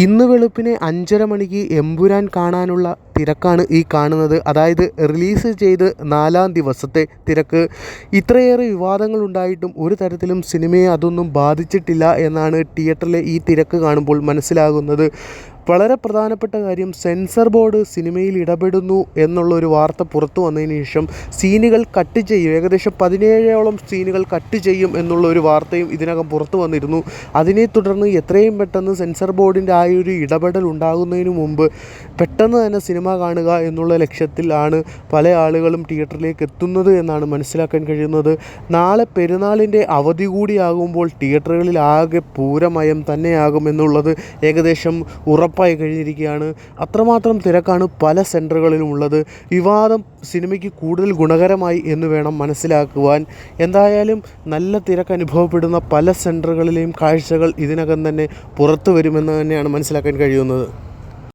ഇന്ന് വെളുപ്പിനെ അഞ്ചര മണിക്ക് എമ്പുരാൻ കാണാനുള്ള തിരക്കാണ് ഈ കാണുന്നത്. അതായത് റിലീസ് ചെയ്ത് നാലാം ദിവസത്തെ തിരക്ക്. ഇത്രയേറെ വിവാദങ്ങൾ ഉണ്ടായിട്ടും ഒരു തരത്തിലും സിനിമയെ അതൊന്നും ബാധിച്ചിട്ടില്ല എന്നാണ് തിയേറ്ററിലെ ഈ തിരക്ക് കാണുമ്പോൾ മനസ്സിലാകുന്നത്. വളരെ പ്രധാനപ്പെട്ട കാര്യം സെൻസർ ബോർഡ് സിനിമയിൽ ഇടപെടുന്നു എന്നുള്ളൊരു വാർത്ത പുറത്തു വന്നതിന് ശേഷം സീനുകൾ കട്ട് ചെയ്യും. ഏകദേശം പതിനേഴോളം സീനുകൾ കട്ട് ചെയ്യും എന്നുള്ള ഒരു വാർത്തയും ഇതിനകം പുറത്തു വന്നിരുന്നു. അതിനെ തുടർന്ന് എത്രയും പെട്ടെന്ന് സെൻസർ ബോർഡിന്റെ ആ ഒരു ഇടപെടൽ ഉണ്ടാകുന്നതിന് മുമ്പ് പെട്ടെന്ന് തന്നെ സിനിമ കാണുക എന്നുള്ള ലക്ഷ്യത്തിലാണ് പല ആളുകളും തിയേറ്ററിലേക്ക് എത്തുന്നത് എന്നാണ് മനസ്സിലാക്കാൻ കഴിയുന്നത്. നാളെ പെരുന്നാളിന്റെ അവധി കൂടിയാകുമ്പോൾ തിയേറ്ററുകളിൽ ആകെ പൂരമയം തന്നെയാകും എന്നുള്ളത് ഏകദേശം ഉറപ്പായി കഴിഞ്ഞിരിക്കുകയാണ്. അത്രമാത്രം തിരക്കാണ് പല സെന്ററുകളിലും ഉള്ളത്. വിവാദം സിനിമയ്ക്ക് കൂടുതൽ ഗുണകരമായി എന്ന് വേണം മനസ്സിലാക്കുവാൻ. എന്തായാലും നല്ല തിരക്ക് അനുഭവപ്പെടുന്ന പല സെന്ററുകളിലെയും കാഴ്ചകൾ ഇതിനകം തന്നെ പുറത്തു വരുമെന്ന് തന്നെയാണ് മനസ്സിലാക്കാൻ കഴിയുന്നത്.